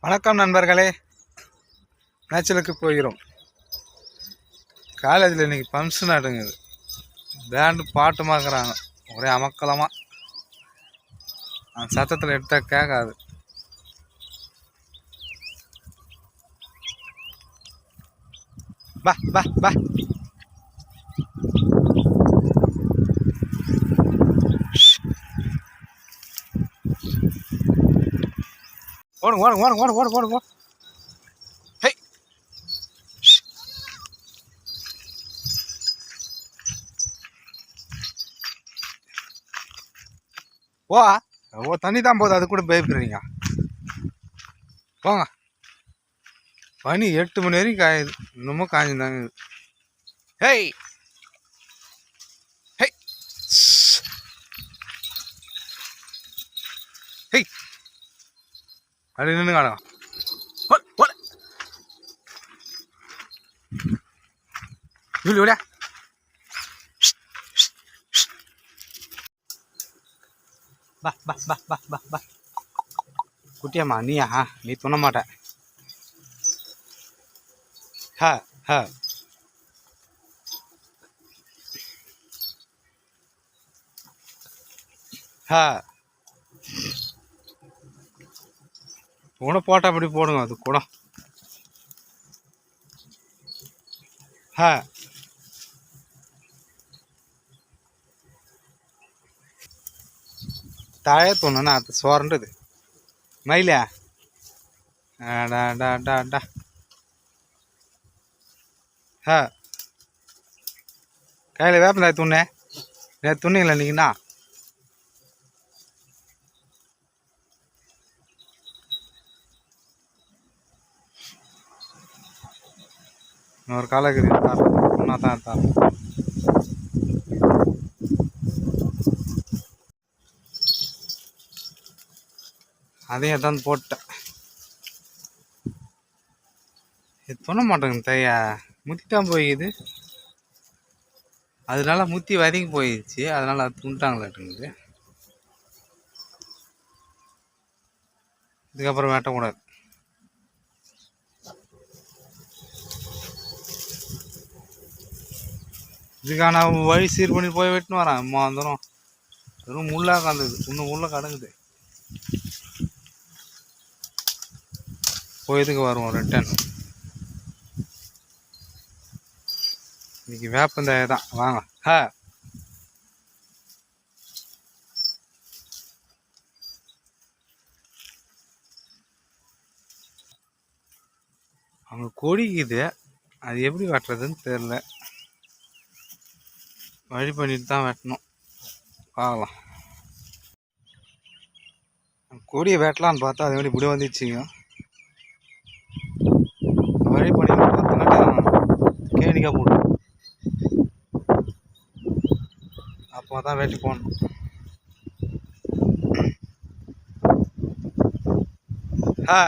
வணக்கம் நண்பர்களே. மேச்சலுக்கு போகிறோம். காலேஜில் இன்னைக்கு ஃபங்க்ஷன் நடுங்குது. பேண்டு பாட்டுமாக்குறாங்க ஒரே அமக்கலமாக அந்த சத்தத்தில் எடுத்தால் கேட்காது. பா பா பா ஓடுங்க ஓடுங்க ஓடுங்க ஓடுங்க ஓடுங்க ஓடுங்க ஹே. ஓ ஓ தண்ணி தான் போகுது அது கூட பயப்படுறீங்க. போங்க பனி எட்டு மணி வரைக்கும் காயுது. இன்னமும் காய்ஞ்சுதாங்க ஹேய் ஹேய் அப்படி நின்று காணுங்க ஜூலி ஓடியா பா பா பா பா பா பா குட்டியம்மா நீயா நீ துண்ண மாட்ட ஹ ஹ ஹ கூட போட்டால் அப்படி போடுங்க அது கூட. ஹ. താഴെ തോന്നുന്ന അത് സോറിൻ്റെത് മയില கையில் வேப்பந்தாய் துண்ணே நேற்று துண்ணிங்களா இன்றைக்கிண்ணா இன்னொரு காலகிரி ஒன்றா தான் இருந்தார் அதையும் தான் போட்டேன். இது தொண்ண மாட்டேங்க தையா? முத்திட்டான் போயிது அதனால முத்தி வதங்கி போயிடுச்சு. அதனால் அது துண்டாங்களாட்டுங்குது. இதுக்கப்புறம் வெட்டக்கூடாது இதுக்கான வழி சீர் பண்ணி போய் வெட்டின்னு வரேன். அம்மா வந்துடும் வெறும் முள்ளாக கலந்தது. இன்னும் உள்ள கடங்குது. போயதுக்கு வருவோம்? ரிட்டன் இன்னைக்கு வேப்பந்தாய தான் வாங்க. ஹ அங்கே கொடிக்குது. அது எப்படி வெட்டுறதுன்னு தெரில வழி பண்ணிட்டு தான் வெட்டணும். பார்க்கலாம் கொடியை வெட்டலான்னு பார்த்தா அது மாதிரி இப்படி வந்துச்சுங்க. வழி பண்ணி பார்த்தோன்னா கேணிக்காக போடும் அப்போ தான் வெட்டி போடணும். ஆ.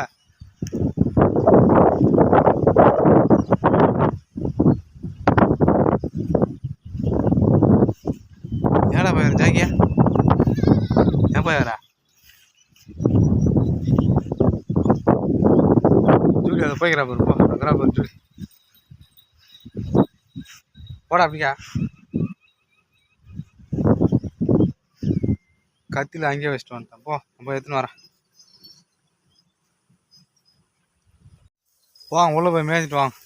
ம் போய் வர ஜூலி அதை போய்க்கிறா பாரு போ அங்கரா பாரு ஜூலி. போடா அப்படியா? கத்தியில் அங்கேயே வச்சுட்டு வந்துட்டேன். போ நம்ம எடுத்துன்னு வரேன். வாங்க உள்ளே போய் மேய்ச்சிட்டு வாங்க.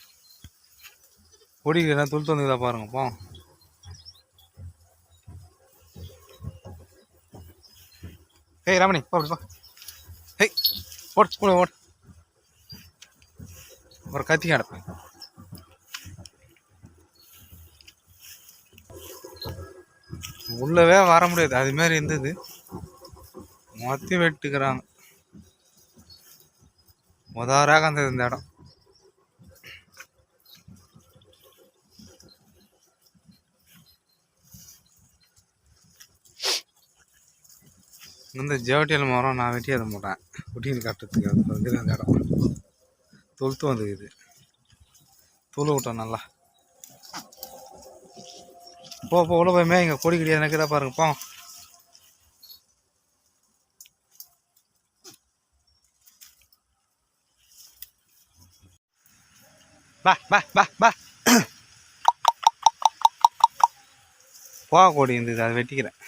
ஒடிக்கிறேன் துளுத்து வந்துக்குதா பாருங்க போங்க ஏய் ரமணி போ ஹே ஓட் கூட ஓட் ஒரு கத்தி கிடப்பேன் உள்ளவே வர முடியாது. அது மாதிரி இருந்தது. மொத்தி வெட்டுக்கிறாங்க. உதாராக இருந்தது இந்த இடம். இந்த ஜேவட்டியல் மரம் நான் வெட்டி அதை போட்டேன் குட்டின்னு காட்டுறதுக்கு அது வந்து அந்த இடம். தொழுத்து வந்துக்குது. தூள விட்டோம் நல்லா. போ போ உள்ள போய் இங்கே கொடி கிடையாது நிற்கிறா பாருங்க போ. பா பா பா பா. போ கொடி இருந்தது அதை வெட்டிக்கிறேன்.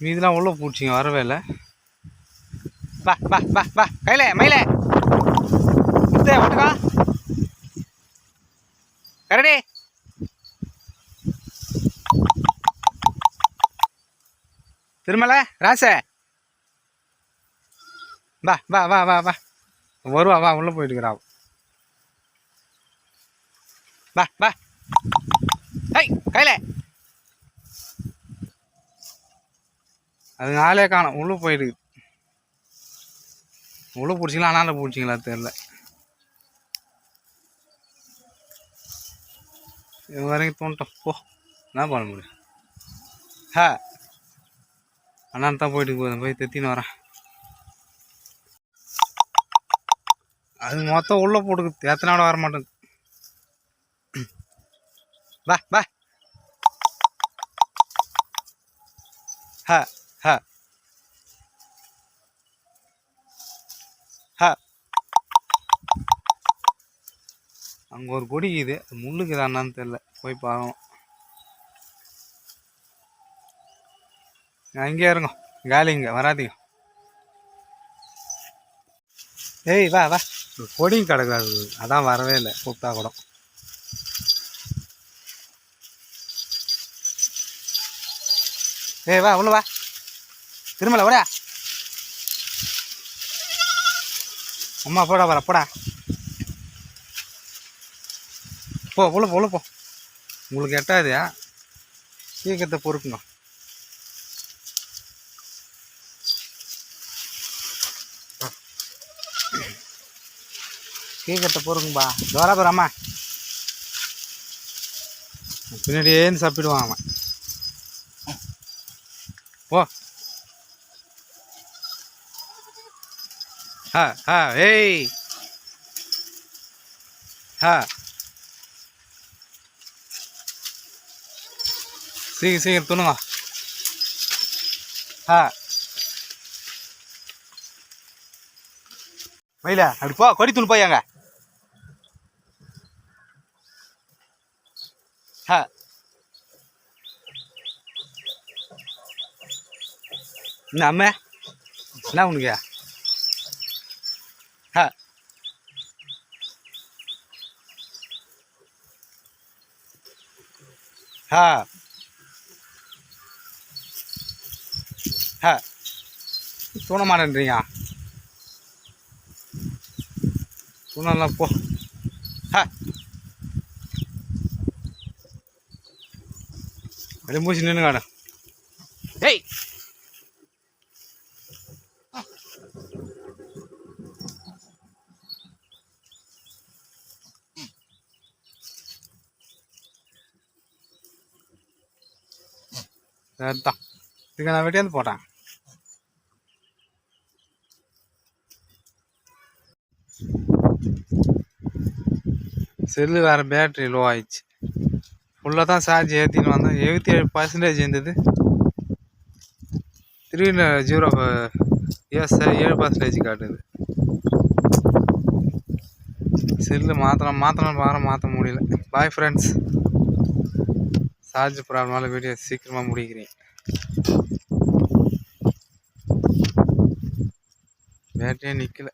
மீதெல்லாம் உள்ள பூச்சிங்க வரவே இல்லை. பா பா பா பா கையில மயில. முத்தே ஓட்டுக்கா கரடி. திருமலை ராச. வா வா வா வா வா. வருவா வா உள்ள போயிட்டுக்கிறா வா வா ஐய் கையில அது நாளே காணும். உள்ள போயிடுது. உள்ள பிடிச்சிங்களா? அனால பிடிச்சிங்களா? தெரில இது வரைக்கும் தோண்டோம் போ. என்ன பண்ண முடியும்? ஹே. அண்ணான் தான் போயிட்டு போதும் போய் தெத்தின்னு வரேன். அது மொத்தம் உள்ளே போட்டுக்கு. எத்தனை வர மாட்டேங்குது பா வா. ஹ. ஹ ஹ அங்கே ஒரு கொடி இது முள்ளுக்கு என்னன்னு தெரில போய் பார்க்கணும் அங்கேயே இருங்க. காலிங்க வராதீங்க. ஏய் வா வா. கொடியும் கிடக்காது. அதான் வரவே இல்லை. கூப்பிட்டா கூட. ஏய் வா உள்ள வா. திருமலை விட அம்மா போடா வர போடா. போ போல போல போ. உங்களுக்கு எட்டாதியா? சீக்கிரத்தை பொறுக்குங்க. சீக்கிரத்தை பொறுக்கும்பா. தோரா அம்மா. பின்னாடியே சாப்பிடுவான் அவன். போ. ஹா ஹா ஏய் ஹா சீக்கிரம் சீக்கிரம் துணுங்க ஹா மயில அப்படி போ கொடி துணு போயாங்க ஹா என்ன அம்மா என்ன உனக்கு ஹா ஹா தூண மாட்டேன்றீங்க தூணெல்லாம் போ. ஹா வெளியே மூச்சு நின்று காடு ஏய் அதுதான் இதுக்கு நான் வெட்டியாந்து போட்டேன் செல்லு வேறு பேட்ரி லோ ஆயிடுச்சு. ஃபுல்லாக தான் சார்ஜ் ஏற்றின்னு வந்தேன் எழுபத்தி ஏழு பர்சன்டேஜ் இருந்தது திடீர்னு ஜீரோ எஸ் ஏழு பர்சன்டேஜ் காட்டுது. செல்லு மாற்றலாம் மாற்றலாம் பாரு மாற்ற முடியல. பாய் ஃப்ரெண்ட்ஸ் சார்ஜ் ப்ராப்ளமால வீடியோ சீக்கிரமாக முடிக்கிறேன். பேட்டரியே நிற்கல